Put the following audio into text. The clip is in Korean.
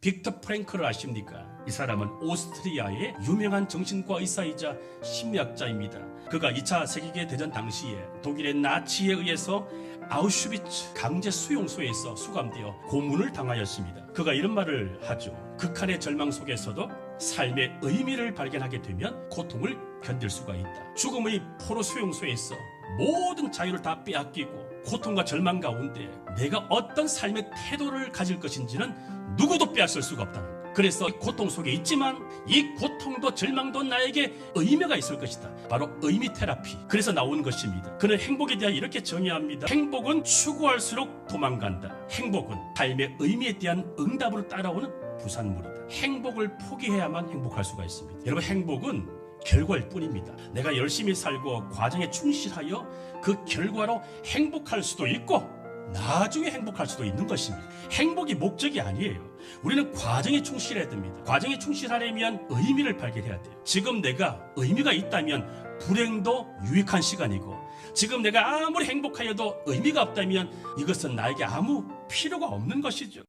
빅터 프랭크를 아십니까? 이 사람은 오스트리아의 유명한 정신과 의사이자 심리학자입니다. 그가 2차 세계대 대전 당시에 독일의 나치에 의해서 아우슈비츠 강제 수용소에서 수감되어 고문을 당하였습니다. 그가 이런 말을 하죠. 극한의 절망 속에서도 삶의 의미를 발견하게 되면 고통을 견딜 수가 있다. 죽음의 포로 수용소에서 모든 자유를 다 빼앗기고 고통과 절망 가운데 내가 어떤 삶의 태도를 가질 것인지는 누구도 빼앗을 수가 없다는 것. 그래서 이 고통 속에 있지만 이 고통도 절망도 나에게 의미가 있을 것이다. 바로 의미 테라피. 그래서 나온 것입니다. 그는 행복에 대해 이렇게 정의합니다. 행복은 추구할수록 도망간다. 행복은 삶의 의미에 대한 응답으로 따라오는 부산물이다. 행복을 포기해야만 행복할 수가 있습니다. 여러분 행복은 결과일 뿐입니다. 내가 열심히 살고 과정에 충실하여 그 결과로 행복할 수도 있고 나중에 행복할 수도 있는 것입니다. 행복이 목적이 아니에요. 우리는 과정에 충실해야 됩니다. 과정에 충실하려면 의미를 발견해야 돼요. 지금 내가 의미가 있다면 불행도 유익한 시간이고 지금 내가 아무리 행복하여도 의미가 없다면 이것은 나에게 아무 필요가 없는 것이죠.